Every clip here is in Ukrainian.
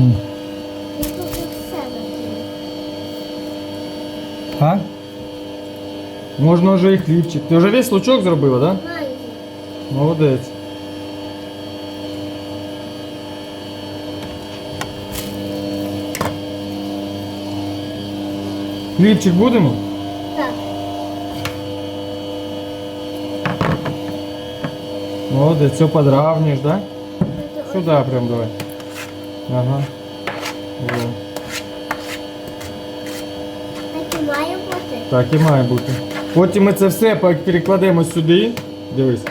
М. Я тут все закину. А? Можна вже і хлібчик. Ти вже весь лучок зробила, так? Да? Майже. Молодець. Хлібчик будемо? Так. Молодець, все подравнюєш, да? Це Сюди прям давай. Ага. Так і має бути. так і має бути. Потім ми це все перекладемо сюди. Дивись.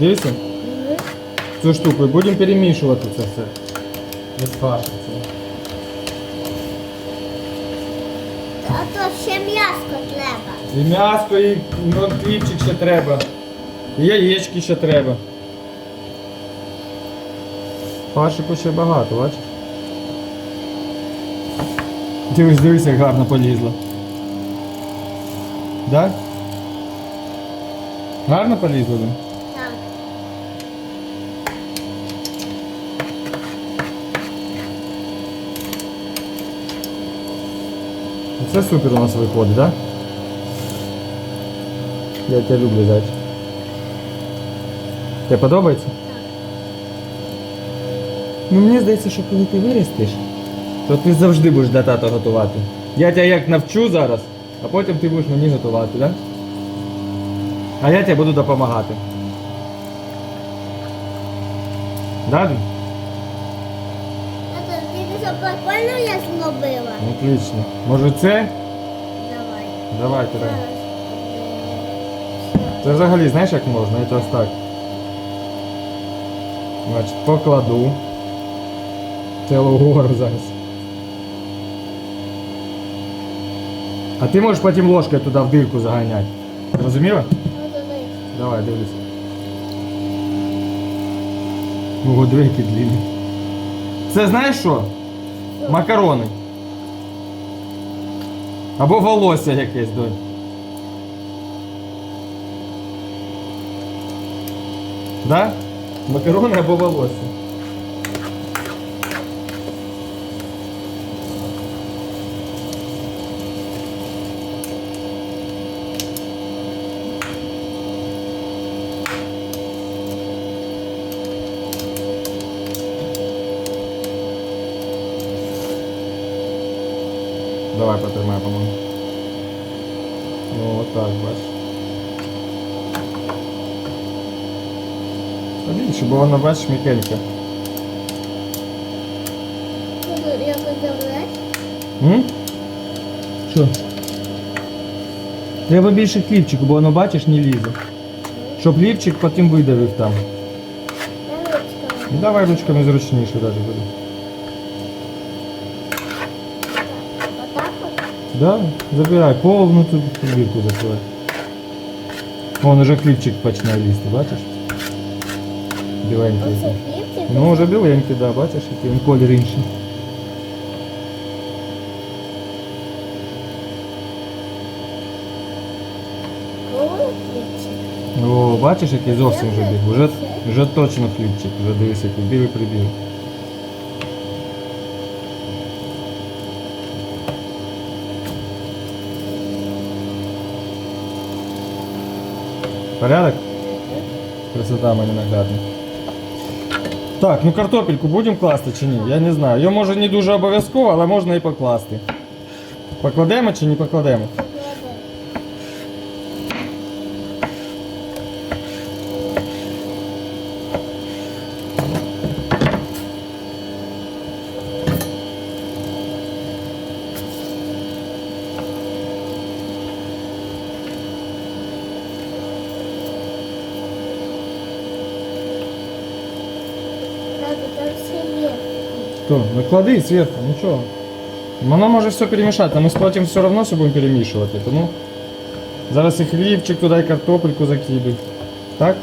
Дивися. Цю штуку і будемо перемішувати це все. Фаршу. це. А то ще м'яско треба. І м'ясо, і ну, хлібчик ще треба. І яєчки ще треба. Фаршику ще багато, бачиш? Дивись, дивись, як гарно полізло. Да? Гарно полізло? да? Так. Це супер у нас виходить, так? Да? Я тебе люблю, зайчик. Тебе подобається? Ну мені здається, що коли ти виростеш, то ти завжди будеш для тата готувати. Я тебе як навчу зараз, а потім ти будеш мені готувати, так? Да? А я тебе буду допомагати. Да? Дім? А то ти прикольно я зробила? Отлично. Може це? Давай. Давай. Зараз. Це взагалі знаєш як можна? Це ось так. Значить, покладу. Цілу гору зараз. А ти можеш потім ложкою туди в дирку заганяти. Зрозуміло? Ну, давай. Давай, дивись. Ого, диви, який длинний. Це знаєш що? Макарони. Або волосся якесь, донь. Да? Макарони або волосся. Давай потримай, по-моєму. Ну, отак, бачиш. Та більше, бо воно, бачиш, добре. М? Що? Треба більше хлібчику, бо воно, бачиш, не лізе. Щоб хлібчик потім видавив там. Ну, давай ручками зручніше навіть буде. Да, забирай, повну цю дірку закривай. Вон уже хлібчик почне лізти, бачиш? Біленький. Оце який. хлібчик. Ну, вже біленький, да, бачиш, який він колір інший. Ось хлібчик. О, бачиш, який зовсім вже біг. Вже, вже точно хлібчик, вже дивись, який білий прибіг. Порядок? Красота мене наглядна. Так, ну картопельку будемо класти чи ні? Я не знаю. Її може не дуже обов'язково, але можна і покласти. Покладемо чи не покладемо? Что? Ну клади сверху, нічого. Воно може все перемішати, а ми потім все одно все будемо перемішувати. Тому зараз і хлібчик туди, і картопельку закидуй. Так?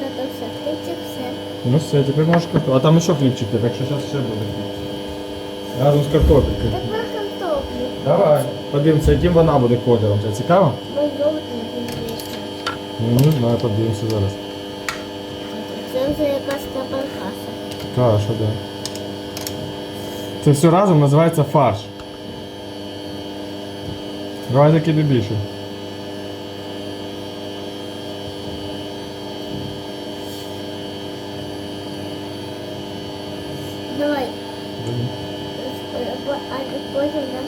Та то все. Хлібчик все. Ну все, тепер можеш картоплю. А там ще хлібчик є, так що зараз ще буде хлібчик. Разом з картопелькою. Так про картоплю. Давай. Подивимося, яким вона буде кольором. Це цікаво? Ми жовтий підвішли. Ну не знаю, подивимося зараз. Це вже якась капелкаса. Каша, да. Це все разом називається фарш. Давай закидай більше. Давай. А потім нам.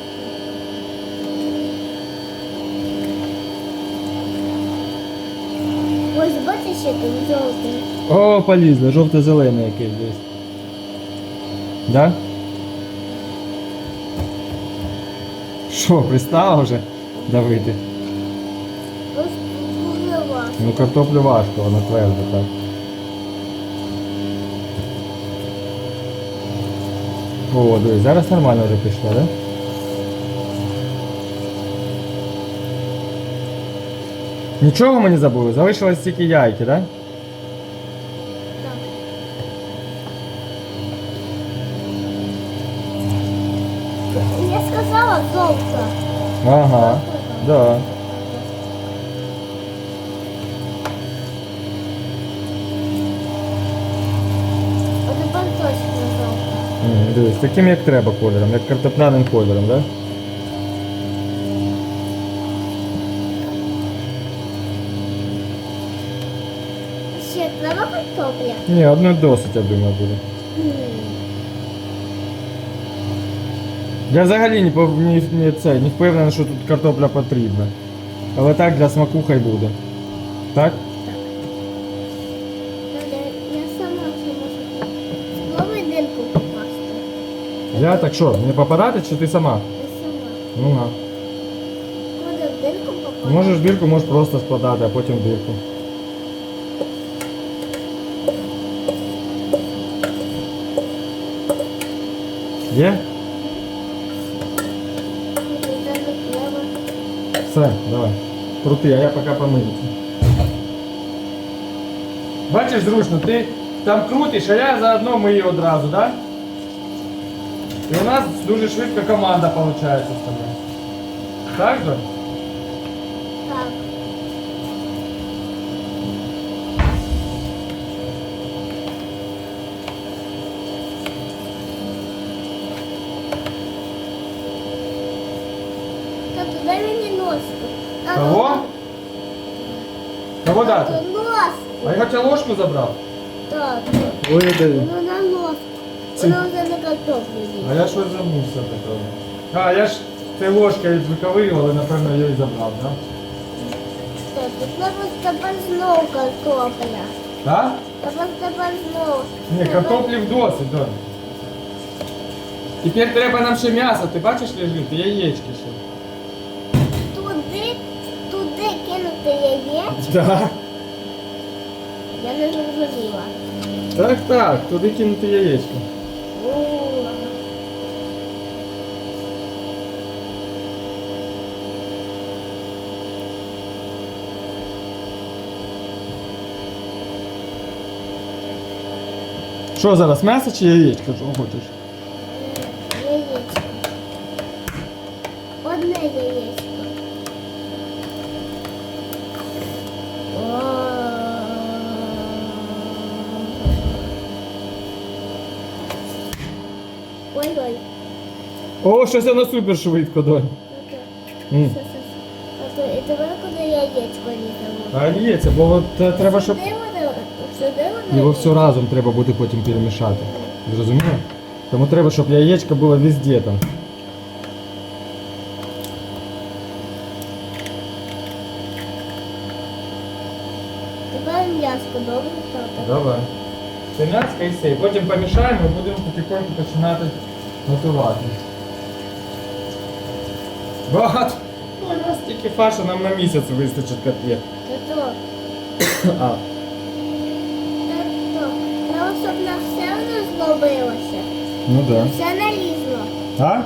Ось бачиш, що там жовтий. О, полізли, жовто-зелений якийсь десь. Да? Що, пристала вже давити? Ну картоплю важко, вона тверда так. О, дивись, зараз нормально вже пішло, да? Нічого ми не забули, залишилось тільки яйки, да? Так. Я жовта. Ага, да. А тепер точно. М, Дивись, таким як треба кольором, як картопляним кольором, да? Ще треба картопля? Ні, одної досить, я думаю, буде. Я взагалі не, пов- не, не, це, не впевнений, що тут картопля потрібна. Але так для смаку хай буде. Так? Надо, я сама ще можу. Дирку попасти. Я так що, не попадати чи ти сама? Я сама. Ну на. Куди в дирку попасти? Можеш в дірку, можеш просто складати, а потім в дірку. Є? Все, давай. Крути, а я поки помиюся. Бачиш, зручно, ти там крутиш, а я заодно мию одразу, так? Да? І у нас дуже швидко команда виходить з тобою. Так же? Кого? Кого Тату, дати? носку. А я хоча ложку забрав. Тату, Ой, воно на носку. Ці- Воно вже не картоплю А я щось забувся такого. А, я ж ти ложкою звиковив, але напевно я її забрав, так? Тату, треба тепер знову картопля. Так? Треба тепер знову. Ні, Тепер- картоплі вдосить, Донь. Тепер треба нам ще м'ясо, ти бачиш лежить, і яєчки ще. Кинути яєць. Так. Я не зрозуміла. Так, так, туди кинути яєчко. Що зараз, м'ясо чи яєчко? Хочеш? Е, Яєчко. Одне яєчко. Ой-ой. О, щось воно супер швидко, Донь. М. Тобто, і тепер куди яєчко ліземо? А яєця, бо от, е, треба, щоб Сюди воно, сюди воно. його все разом треба буде потім перемішати. Зрозуміло? Тому треба, щоб яєчко було везде там. Тепер м'яско добре. Давай. Це м'яско і все. Потім помішаємо і будемо потихоньку починати готувати. Багато. Ну, у нас тільки фаршу нам на місяць вистачить котлет. Тато, А, тато, треба, щоб на все воно зловилося. ну да. Все налізло. А?